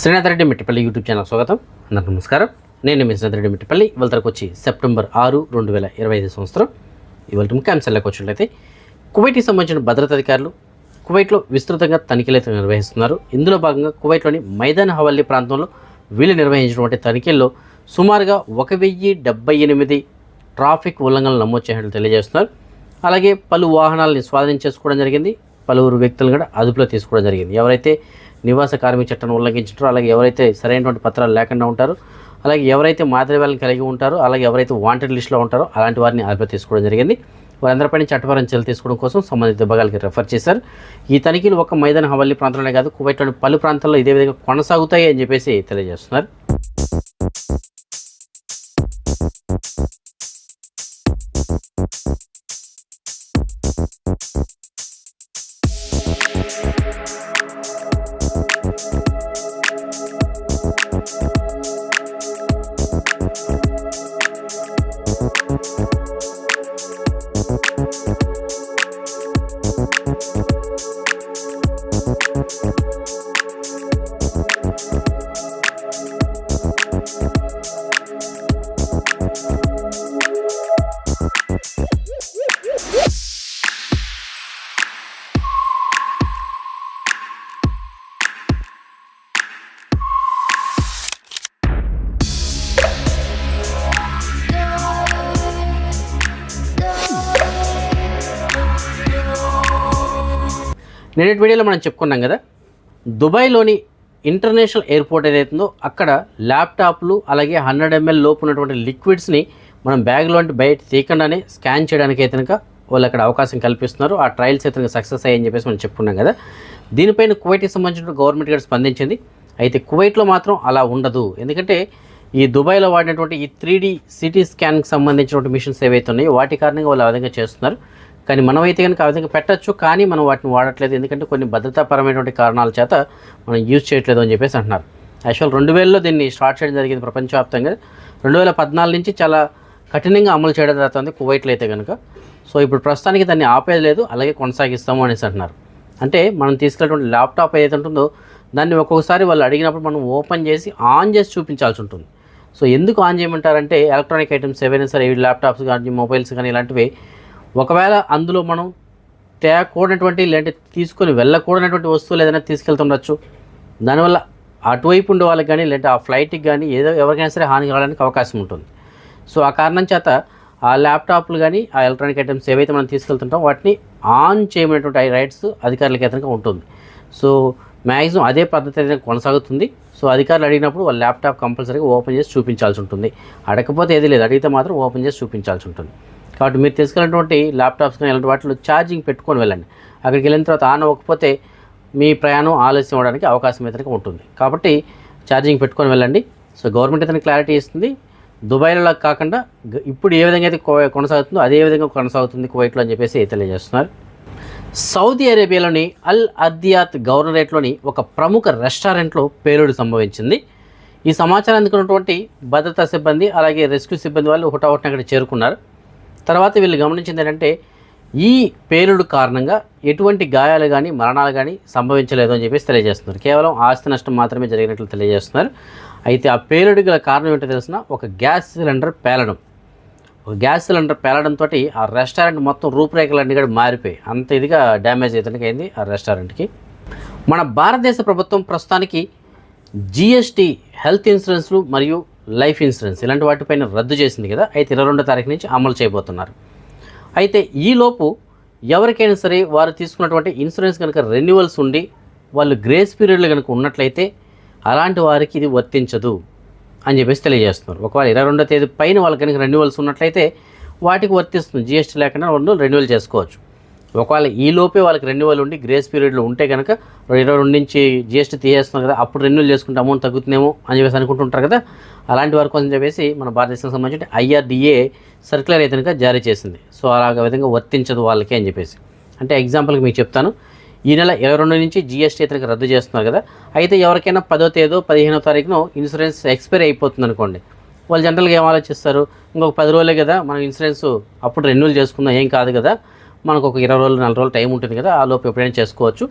Srinath Reddy Mittipalli YouTube channel స్వాగతం. అందరికీ నమస్కారం. నేను మీ శ్రీనాథ్ రెడ్డి మిట్టిపల్లి. ఇవాళకి వచ్చి సెప్టెంబర్ ఆరు రెండు వేల ఇరవై ఐదు సంవత్సరం. ఇవాళ ముఖ్యాంశాలకు వచ్చినట్లయితే కువైట్కి సంబంధించిన భద్రతా అధికారులు కువైట్లో విస్తృతంగా తనిఖీలు అయితే నిర్వహిస్తున్నారు. ఇందులో భాగంగా కువైట్లోని మైదాన్ హవల్లీ ప్రాంతంలో వీళ్ళు నిర్వహించినటువంటి తనిఖీల్లో సుమారుగా ఒక వెయ్యి డెబ్బై ఎనిమిది ట్రాఫిక్ ఉల్లంఘనలు నమోదు చేసినట్లు తెలియజేస్తున్నారు. అలాగే పలు వాహనాలని స్వాధీనం చేసుకోవడం జరిగింది. పలువురు వ్యక్తులను కూడా అదుపులో తీసుకోవడం జరిగింది. ఎవరైతే నివాస కార్మిక చట్టాన్ని ఉల్లంఘించారో అలాగే ఎవరైతే సరైనటువంటి పత్రాలు లేకుండా ఉంటారో అలాగే ఎవరైతే మాదిరి కలిగి ఉంటారో అలాగే ఎవరైతే వాంటెడ్ లిస్ట్లో ఉంటారో అలాంటి వారిని అదుపులో తీసుకోవడం జరిగింది. వారందరిపైన చట్టపరం చర్యలు తీసుకోవడం కోసం సంబంధిత విభాగాలకి రెఫర్ చేశారు. ఈ తనిఖీలు ఒక్క మైదాన హవల్లి ప్రాంతంలోనే కాదు కువైట్లోని పలు ప్రాంతాల్లో ఇదే విధంగా కొనసాగుతాయి అని చెప్పేసి తెలియజేస్తున్నారు. నేటి వీడియోలో మనం చెప్పుకున్నాం కదా దుబాయ్లోని ఇంటర్నేషనల్ ఎయిర్పోర్ట్ ఏదైతుందో అక్కడ ల్యాప్టాప్లు అలాగే హండ్రెడ్ ఎంఎల్ లోపు ఉన్నటువంటి లిక్విడ్స్ని మనం బ్యాగ్లో బయట తీయకుండానే స్కాన్ చేయడానికి అయితే కనుక వాళ్ళు అక్కడ అవకాశం కల్పిస్తున్నారు. ఆ ట్రయల్స్ అయితే సక్సెస్ అయ్యని చెప్పేసి మనం చెప్పుకున్నాం కదా. దీనిపైన కువైట్కి సంబంధించిన గవర్నమెంట్ కూడా స్పందించింది. అయితే కువైట్లో మాత్రం అలా ఉండదు. ఎందుకంటే ఈ దుబాయ్లో వాడినటువంటి ఈ త్రీ డీ సిటీ స్కాన్కి సంబంధించినటువంటి మిషన్స్ ఏవైతే ఉన్నాయో వాటి కారణంగా వాళ్ళు ఆ విధంగా చేస్తున్నారు. కానీ మనమైతే కనుక ఆ విధంగా పెట్టచ్చు కానీ మనం వాటిని వాడట్లేదు. ఎందుకంటే కొన్ని భద్రతాపరమైనటువంటి కారణాల చేత మనం యూజ్ చేయట్లేదు అని చెప్పేసి అంటున్నారు. యాక్చువల్ రెండు వేలలో దీన్ని స్టార్ట్ చేయడం జరిగింది ప్రపంచవ్యాప్తంగా. రెండు వేల పద్నాలుగు నుంచి చాలా కఠినంగా అమలు చేయడం జరుగుతుంది కువైట్లో అయితే కనుక. సో ఇప్పుడు ప్రస్తుతానికి దాన్ని ఆపేది లేదు అలాగే కొనసాగిస్తాము అనేసి అంటున్నారు. అంటే మనం తీసుకెళ్ళినటువంటి ల్యాప్టాప్ ఏదైతే ఉంటుందో దాన్ని ఒక్కొక్కసారి వాళ్ళు అడిగినప్పుడు మనం ఓపెన్ చేసి ఆన్ చేసి చూపించాల్సి ఉంటుంది. సో ఎందుకు ఆన్ చేయమంటారంటే ఎలక్ట్రానిక్ ఐటమ్స్ ఏవైనా సరే ల్యాప్టాప్స్ కానీ మొబైల్స్ కానీ ఇలాంటివి ఒకవేళ అందులో మనం తేకూడనటువంటి లేదంటే తీసుకొని వెళ్ళకూడనటువంటి వస్తువులు ఏదైనా తీసుకెళ్తుండొచ్చు దానివల్ల అటువైపు ఉండే వాళ్ళకి కానీ లేదంటే ఆ ఫ్లైట్కి కానీ ఏదో ఎవరికైనా సరే హాని కలగడానికి అవకాశం ఉంటుంది. సో ఆ కారణం చేత ఆ ల్యాప్టాప్లు కానీ ఆ ఎలక్ట్రానిక్ ఐటమ్స్ ఏవైతే మనం తీసుకెళ్తుంటామో వాటిని ఆన్ చేయమైనటువంటి రైట్స్ అధికారులకి అయితే ఉంటుంది. సో మ్యాక్సిమం అదే పద్ధతి అయితే కొనసాగుతుంది. సో అధికారులు అడిగినప్పుడు వాళ్ళ ల్యాప్టాప్ కంపల్సరీగా ఓపెన్ చేసి చూపించాల్సి ఉంటుంది. అడగకపోతే ఏది లేదు. అడిగితే మాత్రం ఓపెన్ చేసి చూపించాల్సి ఉంటుంది. కాబట్టి మీరు తీసుకెళ్ళినటువంటి ల్యాప్టాప్స్ కానీ ఇలాంటి వాటిలో ఛార్జింగ్ పెట్టుకొని వెళ్ళండి. అక్కడికి వెళ్ళిన తర్వాత ఆన్ అవ్వకపోతే మీ ప్రయాణం ఆలస్యం అవ్వడానికి అవకాశం అయితే ఉంటుంది. కాబట్టి ఛార్జింగ్ పెట్టుకొని వెళ్ళండి. సో గవర్నమెంట్ అయితే క్లారిటీ ఇస్తుంది. దుబాయ్లో కాకుండా ఇప్పుడు ఏ విధంగా అయితే కొనసాగుతుందో అదే విధంగా కొనసాగుతుంది కువైట్లో అని చెప్పేసి తెలియజేస్తున్నారు. సౌదీ అరేబియాలోని అల్ అద్యాత్ గవర్నరేట్లోని ఒక ప్రముఖ రెస్టారెంట్లో పేలుడు సంభవించింది. ఈ సమాచారం అందుకున్నటువంటి భద్రతా సిబ్బంది అలాగే రెస్క్యూ సిబ్బంది వాళ్ళు హుటాహుటిన అక్కడ చేరుకున్నారు. తర్వాత వీళ్ళు గమనించింది ఏంటంటే ఈ పేలుడు కారణంగా ఎటువంటి గాయాలు కానీ మరణాలు కానీ సంభవించలేదు అని చెప్పేసి తెలియజేస్తున్నారు. కేవలం ఆస్తి నష్టం మాత్రమే జరిగినట్లు తెలియజేస్తున్నారు. అయితే ఆ పేలుడు గల కారణం ఏంటో తెలిసిన ఒక గ్యాస్ సిలిండర్ పేలడం. ఒక గ్యాస్ సిలిండర్ పేలడంతో ఆ రెస్టారెంట్ మొత్తం రూపురేఖలన్నీ కూడా మారిపోయి అంత ఇదిగా డ్యామేజ్ అయితే అయింది ఆ రెస్టారెంట్కి. మన భారతదేశ ప్రభుత్వం ప్రస్తుతానికి జిఎస్టీ హెల్త్ ఇన్సూరెన్స్లు మరియు లైఫ్ ఇన్సూరెన్స్ ఇలాంటి వాటిపైన రద్దు చేసింది కదా అయితే ఇరవై రెండో తారీఖు నుంచి అమలు చేయబోతున్నారు. అయితే ఈలోపు ఎవరికైనా సరే వారు తీసుకున్నటువంటి ఇన్సూరెన్స్ కనుక రెన్యువల్స్ ఉండి వాళ్ళు గ్రేస్ పీరియడ్లో కనుక ఉన్నట్లయితే అలాంటి వారికి ఇది వర్తించదు అని చెప్పేసి తెలియజేస్తున్నారు. ఒకవేళ ఇరవై రెండో తేదీ పైన వాళ్ళకి కనుక రెన్యువల్స్ ఉన్నట్లయితే వాటికి వర్తిస్తుంది జిఎస్టీ లేకుండా వాళ్ళు రెన్యువల్ చేసుకోవచ్చు. ఒకవేళ ఈ లోపే వాళ్ళకి రెన్యువల్ ఉండి గ్రేస్ పీరియడ్లో ఉంటే కనుక ఇరవై రెండు నుంచి జిఎస్టీ తీసేస్తున్నారు కదా అప్పుడు రెన్యువల్ చేసుకుంటే అమౌంట్ తగ్గుతుందేమో అని చెప్పేసి అనుకుంటుంటారు కదా. అలాంటి వారి కోసం చెప్పేసి మన భారతదేశానికి సంబంధించి ఐఆర్డిఏ సర్క్యులర్ అయితే కనుక జారీ చేసింది. సో అలాగ విధంగా వర్తించదు వాళ్ళకి అని చెప్పేసి. అంటే ఎగ్జాంపుల్కి మీకు చెప్తాను. ఈ నెల ఇరవై రెండు నుంచి జిఎస్టీ అయితే రద్దు చేస్తున్నారు కదా అయితే ఎవరికైనా పదో తేదో పదిహేనో తారీఖున ఇన్సూరెన్స్ ఎక్స్పైర్ అయిపోతుంది అనుకోండి. వాళ్ళు జనరల్గా ఏం ఆలోచిస్తారు? ఇంకొక పది రోజులే కదా మనం ఇన్సూరెన్స్ అప్పుడు రెన్యువల్ చేసుకుందాం ఏం కాదు కదా. మనకు ఒక ఇరవై రోజులు నెల రోజులు టైం ఉంటుంది కదా ఆ లోపు ఎప్పుడైనా చేసుకోవచ్చు.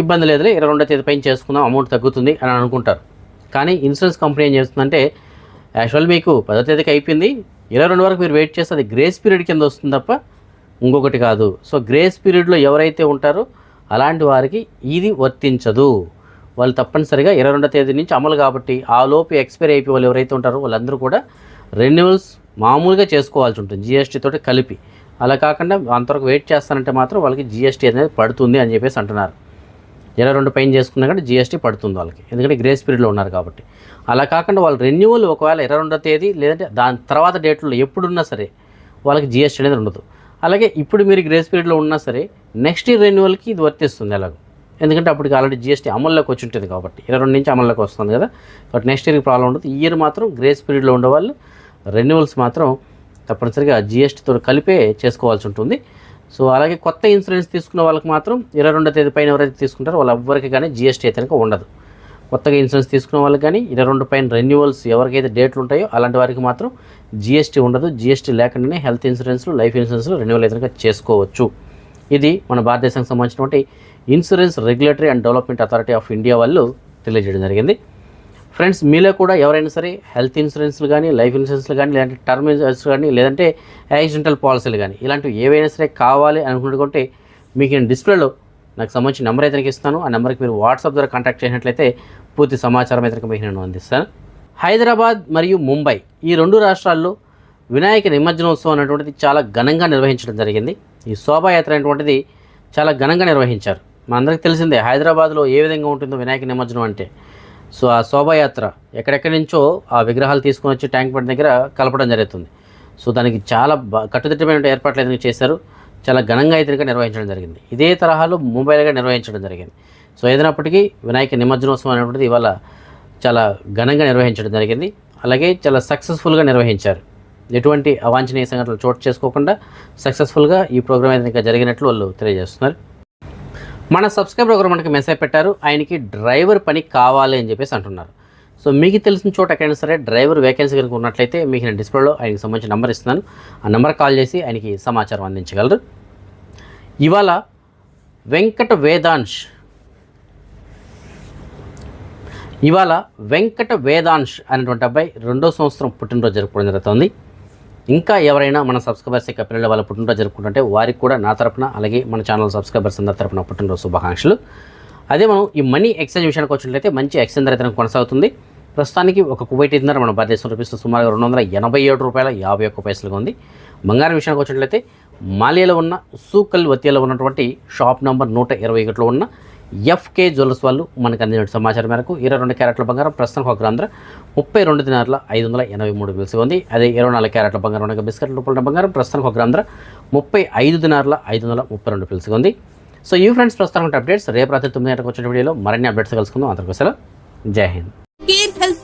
ఇబ్బంది లేదులే ఇరవై రెండో తేదీ పైన చేసుకుందాం అమౌంట్ తగ్గుతుంది అని అనుకుంటారు. కానీ ఇన్సూరెన్స్ కంపెనీ ఏం చేస్తుందంటే యాక్చువల్ మీకు పదో తేదీకి అయిపోయింది ఇరవై రెండు వరకు మీరు వెయిట్ చేస్తే అది గ్రేస్ పీరియడ్ కింద వస్తుంది తప్ప ఇంకొకటి కాదు. సో గ్రేస్ పీరియడ్లో ఎవరైతే ఉంటారో అలాంటి వారికి ఇది వర్తించదు. వాళ్ళు తప్పనిసరిగా ఇరవై రెండో తేదీ నుంచి అమలు కాబట్టి ఆ లోపు ఎక్స్పైర్ అయిపోయి వాళ్ళు ఎవరైతే ఉంటారో వాళ్ళందరూ కూడా రెన్యువల్స్ మామూలుగా చేసుకోవాల్సి ఉంటుంది జిఎస్టీ తోటి కలిపి. అలా కాకుండా అంతవరకు వెయిట్ చేస్తానంటే మాత్రం వాళ్ళకి జిఎస్టీ అనేది పడుతుంది అని చెప్పేసి అంటున్నారు. ఇరవై రెండు పైన చేసుకున్నా కానీ జిఎస్టీ పడుతుంది వాళ్ళకి. ఎందుకంటే గ్రేస్ పీరియడ్లో ఉన్నారు కాబట్టి. అలా కాకుండా వాళ్ళు రెన్యువల్ ఒకవేళ ఇరవై రెండో తేదీ లేదంటే దాని తర్వాత డేట్లో ఎప్పుడున్నా సరే వాళ్ళకి జిఎస్టీ అనేది ఉండదు. అలాగే ఇప్పుడు మీరు గ్రేస్ పీరియడ్లో ఉన్నా సరే నెక్స్ట్ ఇయర్ రెన్యువల్కి ఇది వర్తిస్తుంది ఎలాగో. ఎందుకంటే అప్పటికి ఆల్రెడీ జిఎస్టీ అమల్లోకి వచ్చి ఉంటుంది కాబట్టి. ఇరవై రెండు నుంచి అమల్లోకి వస్తుంది కదా. కాబట్టి నెక్స్ట్ ఇయర్కి ప్రాబ్లం ఉండదు. ఈ ఇయర్ మాత్రం గ్రేస్ పీరియడ్లో ఉండేవాళ్ళు. రెన్యువల్స్ మాత్రం తప్పనిసరిగా జిఎస్టీతో కలిపే చేసుకోవాల్సి ఉంటుంది. సో అలాగే కొత్త ఇన్సూరెన్స్ తీసుకున్న వాళ్ళకి మాత్రం ఇరవై రెండో తేదీ పైన ఎవరైతే తీసుకుంటారో వాళ్ళ ఎవ్వరికి కానీ జిఎస్టీ అయితే కనుక ఉండదు. కొత్తగా ఇన్సూరెన్స్ తీసుకున్న వాళ్ళకి కానీ ఇరవై రెండు పైన రెన్యువల్స్ ఎవరికైతే డేట్లు ఉంటాయో అలాంటి వారికి మాత్రం జిఎస్టీ ఉండదు. జిఎస్టీ లేకుండానే హెల్త్ ఇన్సూరెన్స్లు లైఫ్ ఇన్సూరెన్స్లు రెన్యువల్ అయితే కనుక చేసుకోవచ్చు. ఇది మన భారతదేశానికి సంబంధించినటువంటి insurance regulatory and development authority of India వాళ్ళు తెలియజేయడం జరిగింది. ఫ్రెండ్స్ మీలో కూడా ఎవరైనా సరే హెల్త్ ఇన్సూరెన్స్లు కానీ లైఫ్ ఇన్సూరెన్స్లు కానీ లేదంటే టర్మ్ ఇన్సూరెన్స్ కానీ లేదంటే యాక్సిడెంటల్ పాలసీలు కానీ ఇలాంటివి ఏవైనా సరే కావాలి అనుకుంటుంటే మీకు నేను డిస్ప్లేలో నాకు సంబంధించిన నెంబర్ అయితే ఇస్తాను. ఆ నెంబర్కి మీరు వాట్సాప్ ద్వారా కాంటాక్ట్ చేసినట్లయితే పూర్తి సమాచారం అయితే మీకు నేను అందిస్తాను. హైదరాబాద్ మరియు ముంబై ఈ రెండు రాష్ట్రాల్లో వినాయక నిమజ్జనోత్సవం అనేటువంటిది చాలా ఘనంగా నిర్వహించడం జరిగింది. ఈ శోభాయాత్ర అనేటువంటిది చాలా ఘనంగా నిర్వహించారు. మనందరికీ తెలిసిందే హైదరాబాద్లో ఏ విధంగా ఉంటుందో వినాయక నిమజ్జనం అంటే. సో ఆ శోభాయాత్ర ఎక్కడెక్కడి నుంచో ఆ విగ్రహాలు తీసుకొని వచ్చి ట్యాంక్ బండ్ దగ్గర కలపడం జరుగుతుంది. సో దానికి చాలా బ- కట్టుదిట్టమైన ఏర్పాట్లు అయితే చేశారు? చాలా ఘనంగా అయితే నిర్వహించడం జరిగింది. ఇదే తరహాలో ముంబైలో నిర్వహించడం జరిగింది. సో ఏదైనప్పటికీ వినాయక నిమజ్జనోత్సవం అనేటువంటిది ఇవాళ చాలా ఘనంగా నిర్వహించడం జరిగింది. అలాగే చాలా సక్సెస్ఫుల్గా నిర్వహించారు. ఎటువంటి అవాంఛనీయ సంఘటనలు చోటు చేసుకోకుండా సక్సెస్ఫుల్గా ఈ ప్రోగ్రామ్ అయితే ఇంకా జరిగినట్లు వాళ్ళు తెలియజేస్తున్నారు. మన సబ్స్క్రైబర్ ఒకరు మనకి మెసేజ్ పెట్టారు ఆయనకి డ్రైవర్ పని కావాలి అని చెప్పేసి అంటున్నారు. సో మీకు తెలిసిన చోట ఎక్కడైనా సరే డ్రైవర్ వేకెన్సీ కనుక ఉన్నట్లయితే మీకు నేను డిస్ప్లేలో ఆయనకి సంబంధించిన నెంబర్ ఇస్తున్నాను. ఆ నెంబర్ కాల్ చేసి ఆయనకి సమాచారం అందించగలరు. ఇవాళ వెంకట వేదాంశ్ ఇవాళ వెంకట వేదాంశ్ అనేటువంటి అబ్బాయి రెండో సంవత్సరం పుట్టినరోజు జరుపుకోవడం జరుగుతుంది. ఇంకా ఎవరైనా మన సబ్స్క్రైబర్స్ యొక్క పిల్లల వాళ్ళ పుట్టినరోజు జరుపుకుంటుంటే వారికి కూడా నా తరపున అలాగే మన ఛానల్ సబ్స్క్రైబర్స్ అందరి తరపున పుట్టినరోజు శుభాకాంక్షలు. అదే మనం ఈ మనీ ఎక్స్చేంజ్ విషయానికి వచ్చినట్లయితే మంచి ఎక్స్చేంజ్ రైతనం అయితే కొనసాగుతుంది. ప్రస్తుతానికి ఒక కువైట్ ఇంధన మన భారతదేశం రూపీస్ సుమారుగా రెండు వందల ఎనభై ఏడు రూపాయల యాభై ఒక్క పైసలుగా ఉంది. బంగారం విషయానికి వచ్చినట్లయితే మాలియాలో ఉన్న సూకల్ వత్యాలో ఉన్నటువంటి షాప్ నంబర్ నూట ఇరవై ఒకటిలో ఉన్న ఎఫ్కే జ్యువెలర్స్ వాళ్ళు మనకు అందిన సమాచారం మేరకు ఇరవై రెండు క్యారెట్ల బంగారం ప్రస్తుతం ఒక గ్రాంధ్ర ముప్పై రెండు దినారుల ఐదు వందల ఎనభై మూడు పిలుసు ఉంది. అదే ఇరవై నాలుగు క్యారెట్ల బంగారం ఉండగా బిస్కెట్ రూపంలో బంగారం ప్రస్తుతం ఒక గ్రాంధ్ర ముప్పై ఐదు దినారుల ఐదు వందల ముప్పై రెండు పిలుసు ఉంది. సో ఈ ఫ్రెండ్స్ ప్రస్తుతం అప్డేట్స్ రేపు రాత్రి తొమ్మిది గంటలకు వచ్చిన వీడియోలో మరిన్ని అప్డేట్స్ కలుసుకుందాం. అందరికీ జై హింద్.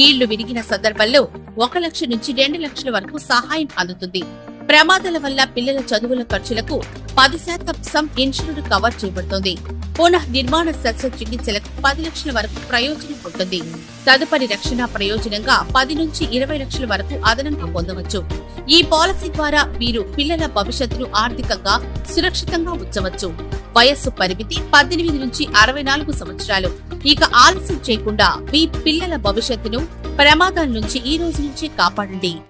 కీళ్ళు విరిగిన సందర్భంలో ఒక లక్ష నుంచి రెండు లక్షల వరకు సహాయం అందుతుంది. ప్రమాదాల వల్ల పిల్లల చదువుల ఖర్చులకు పది శాతం సమ్ ఇన్సూరెన్స్ కవర్ చేయబడుతుంది. పునః నిర్మాణ శస్త్రచికిత్సలకు పది లక్షల వరకు ప్రయోజనం ఉంటుంది. తదుపరి రక్షణ ప్రయోజనంగా పది నుంచి ఇరవై లక్షల వరకు అదనంగా పొందవచ్చు. ఈ పాలసీ ద్వారా వీరు పిల్లల భవిష్యత్తును ఆర్థికంగా సురక్షితంగా ఉంచవచ్చు. వయస్సు పరిమితి పద్దెనిమిది నుంచి అరవై నాలుగు సంవత్సరాలు. ఇక ఆలస్యం చేయకుండా మీ పిల్లల భవిష్యత్తును ప్రమాదాల నుంచి ఈ రోజు నుంచే కాపాడండి.